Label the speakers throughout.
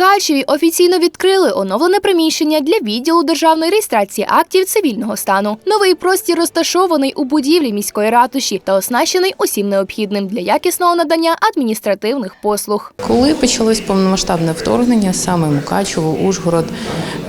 Speaker 1: Мукачеві офіційно відкрили оновлене приміщення для відділу державної реєстрації актів цивільного стану. Новий простір розташований у будівлі міської ратуші та оснащений усім необхідним для якісного надання адміністративних послуг.
Speaker 2: Коли почалось повномасштабне вторгнення, саме Мукачево, Ужгород,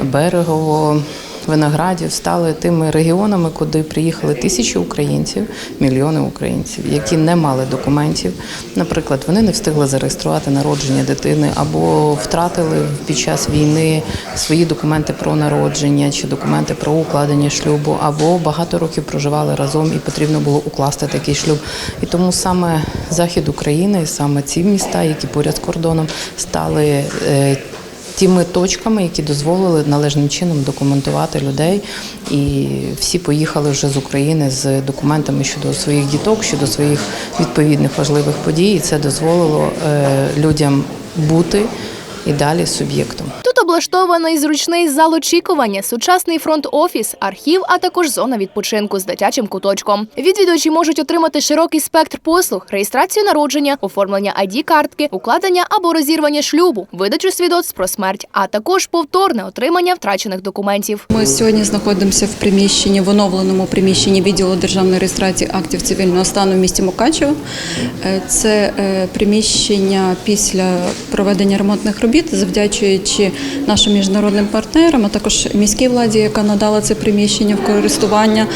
Speaker 2: Берегово, Виноградів стали тими регіонами, куди приїхали тисячі українців, мільйони українців, які не мали документів. Наприклад, вони не встигли зареєструвати народження дитини або втратили під час війни свої документи про народження чи документи про укладення шлюбу, або багато років проживали разом і потрібно було укласти такий шлюб. І тому саме захід України, саме ці міста, які поряд з кордоном, стали. Тими точками, які дозволили належним чином документувати людей, і всі поїхали вже з України з документами щодо своїх діток, щодо своїх відповідних важливих подій. І це дозволило е, людям бути і далі суб'єктом.
Speaker 1: Облаштований зручний зал очікування, сучасний фронт-офіс, архів, а також зона відпочинку з дитячим куточком. Відвідувачі можуть отримати широкий спектр послуг, реєстрацію народження, оформлення id картки укладення або розірвання шлюбу, видачу свідоцтв про смерть, а також повторне отримання втрачених документів.
Speaker 3: Ми сьогодні знаходимося в приміщенні в оновленому приміщенні відділу державної реєстрації актів цивільного стану в місті Мукачево. Е, Це е, приміщення після проведення ремонтних робіт, завдячуючи нашим міжнародним партнерам, а також міській владі, яка надала це приміщення в користування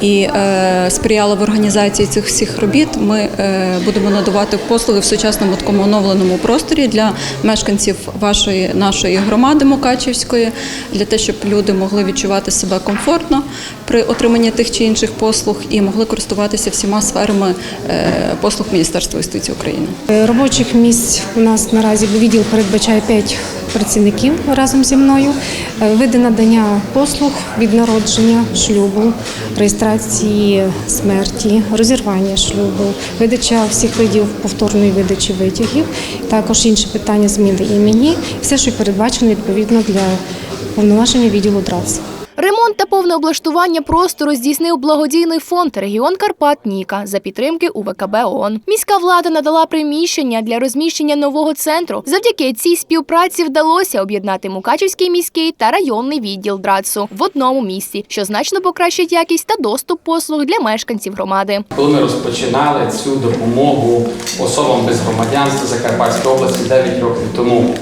Speaker 3: і е, сприяла в організації цих всіх робіт. Ми е, будемо надавати послуги в сучасному такому оновленому просторі для мешканців вашої нашої громади Мукачівської, для того, щоб люди могли відчувати себе комфортно при отриманні тих чи інших послуг і могли користуватися всіма сферами е, послуг Міністерства юстиції України.
Speaker 4: Робочих місць у нас наразі відділ передбачає 5 працівників разом зі мною. Е, Види надання послуг від народження шлюбу, реєстрації смерті, розірвання шлюбу, видача всіх видів повторної видачі витягів, також інші питання зміни імені, все, що передбачено відповідно для повноваження відділу ДРАЦ.
Speaker 1: Ремонт та повне облаштування простору здійснив благодійний фонд регіон Карпат Ніка за підтримки УВКБ ООН. Міська влада надала приміщення для розміщення нового центру. Завдяки цій співпраці вдалося об'єднати Мукачівський міський та районний відділ ДРАЦу в одному місці, що значно покращить якість та доступ послуг для мешканців громади.
Speaker 5: Коли ми розпочинали цю допомогу особам без громадянства Закарпатської області 9 років тому.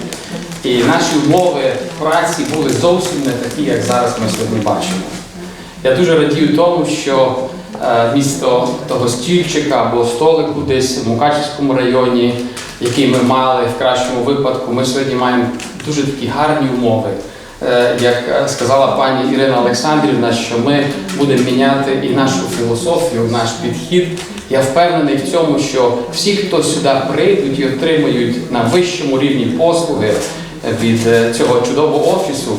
Speaker 5: І наші умови праці були зовсім не такі, як зараз ми сьогодні бачимо. Я дуже радію тому, що е, місто того стільчика або столику десь в Мукачівському районі, який ми мали в кращому випадку, ми сьогодні маємо дуже такі гарні умови. Е, Як е, сказала пані Ірина Олександрівна, що ми будемо міняти і нашу філософію, наш підхід. Я впевнений в цьому, що всі, хто сюди прийдуть і отримують на вищому рівні послуги від е, цього чудового офісу,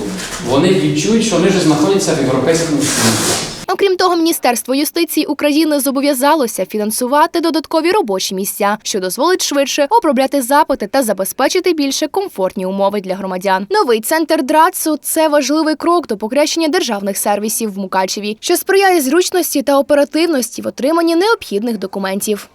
Speaker 5: вони відчують, що вони вже знаходяться в європейському Союзі.
Speaker 1: Окрім того, Міністерство юстиції України зобов'язалося фінансувати додаткові робочі місця, що дозволить швидше обробляти запити та забезпечити більше комфортні умови для громадян. Новий центр ДРАЦу це важливий крок до покращення державних сервісів в Мукачеві, що сприяє зручності та оперативності в отриманні необхідних документів.